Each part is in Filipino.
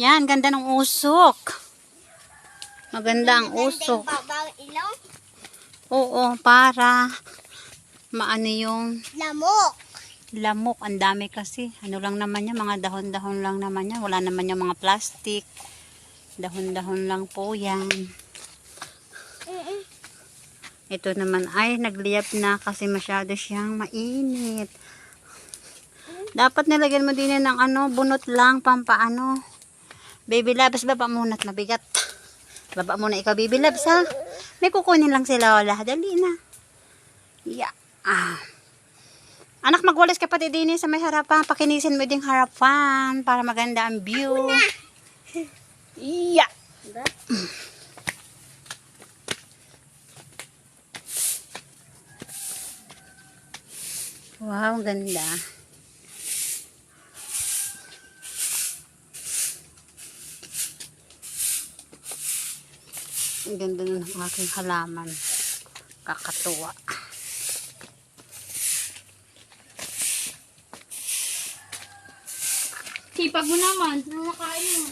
Yan, ganda ng usok. Maganda ang usok. Oo, para maano yung Lamok. lamok. Ang dami kasi. Ano lang naman yan, mga dahon-dahon lang naman yan. Wala naman yung mga plastic. Dahon-dahon lang po yan. Ito naman ay nagliyap na kasi masyado siyang mainit. Dapat nilagyan mo din ng ano, bunot lang, pampaano. Baby labs, baba muna at mabigat. Baba muna ikaw, baby labs ha. May kukunin lang si Lola. Dali na. Yeah. Ah. Anak, magwalis ka pati din eh sa may harapan. Pakinisin mo ding harapan para maganda ang view. Yeah. Diba? Wow, ganda. Ang ganda ng aking halaman. Kakatuwa. Sipag mo naman. Ano nakain mo?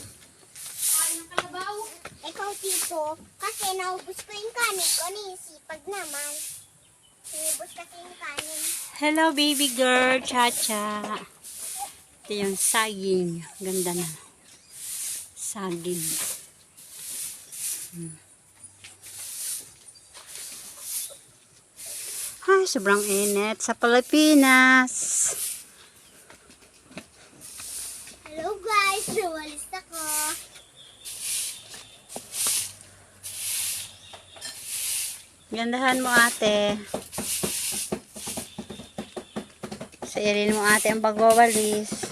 Kain ng kalabaw. Ikaw, Tito, kasi naubos ko yung kanin ko. Ano yung sipag naman? Naubos kasi yung kanin. Hello, baby girl. Cha-cha. Ito yung saging. Ganda na. Saging. Hmm. Sobrang init sa Pilipinas. Hello guys, nawalis ako. Gandahan mo ate. Sairin mo ate ang pagwawalis.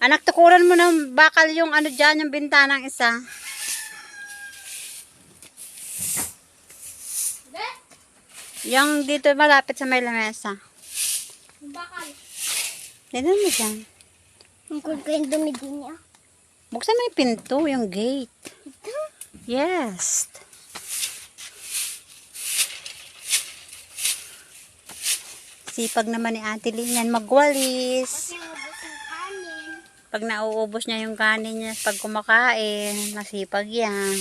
Anak, tukuran mo ng bakal yung ano dyan, yung bintanang isa. Be? Yung dito malapit sa may lamesa. Yung bakal. Dinan mo dyan. Ang cool ko yung dumidi niya. Buksan mo yung pinto, yung gate. Yes. Sipag naman ni Ate yan magwalis. Kasi. Pag nauubos niya yung kanin niya pag kumakain, masipag yan.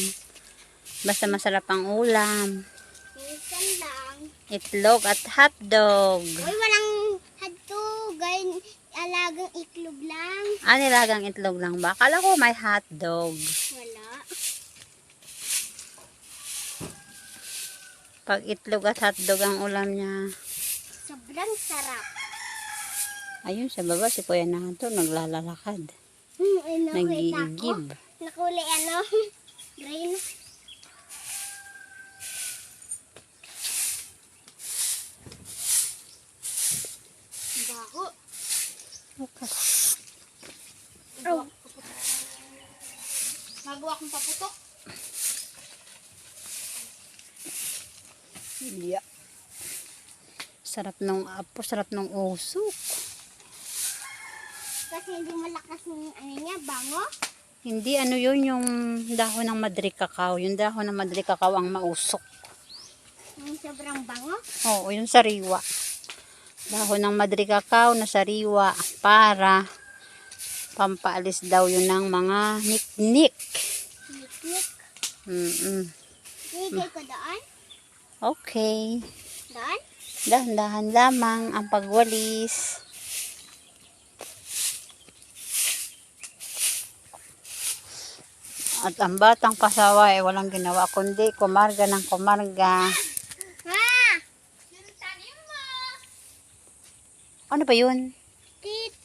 Basta masarap ang ulam. Minsan lang. Itlog at hotdog. Uy, walang hadtugan. Alagang iklog lang. Ah, nilagang itlog lang ba? Akala ko may hotdog. Wala. Pag itlog at hotdog ang ulam niya. Sobrang sarap. Ayun, sa baba si Kuya Nato, naglalalakad. Hmm, ay. Nag-iigib. Nakulay ano? Green. Bago. Oh. Magawa akong paputok. Yeah. Sarap ng apo, sarap ng usok. Kasi hindi malakas yung ano niya, bango. Hindi, ano yun, yung dahon ng madri cacao. Yung dahon ng madri cacao ang mausok. Yung sobrang bango. Oo, yung sariwa. Dahon ng madri cacao na sariwa para pampaalis daw yun ng mga niknik. Niknik. Mm-mm. Nilagay ko doon. Okay. Doon. Dahan-dahan lamang ang pagwalis. At ang batang pasawa ay walang ginawa kundi kumarga ng kumarga. Mo. Ano ba yun? Tito!